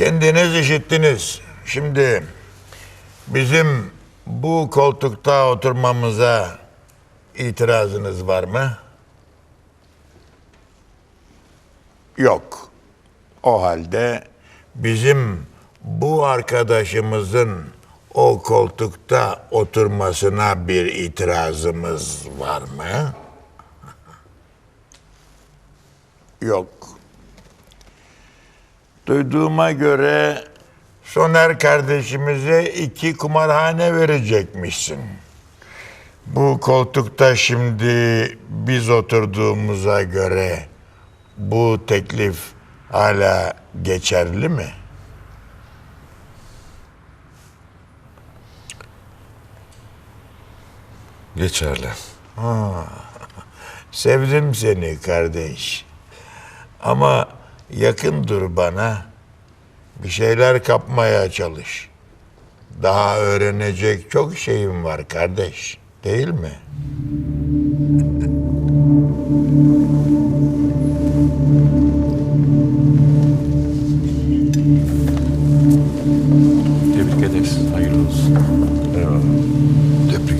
Kendiniz işittiniz. Şimdi bizim bu koltukta oturmamıza itirazınız var mı? Yok. O halde bizim bu arkadaşımızın o koltukta oturmasına bir itirazımız var mı? Yok. Duyduğuma göre Soner kardeşimize iki kumarhane verecekmişsin. Bu koltukta şimdi biz oturduğumuza göre bu teklif hala geçerli mi? Geçerli. Sevdim seni kardeş. Ama yakın dur bana. Bir şeyler kapmaya çalış. Daha öğrenecek çok şeyim var kardeş. Değil mi? Tebrik ederiz. Hayırlı olsun. Tebrik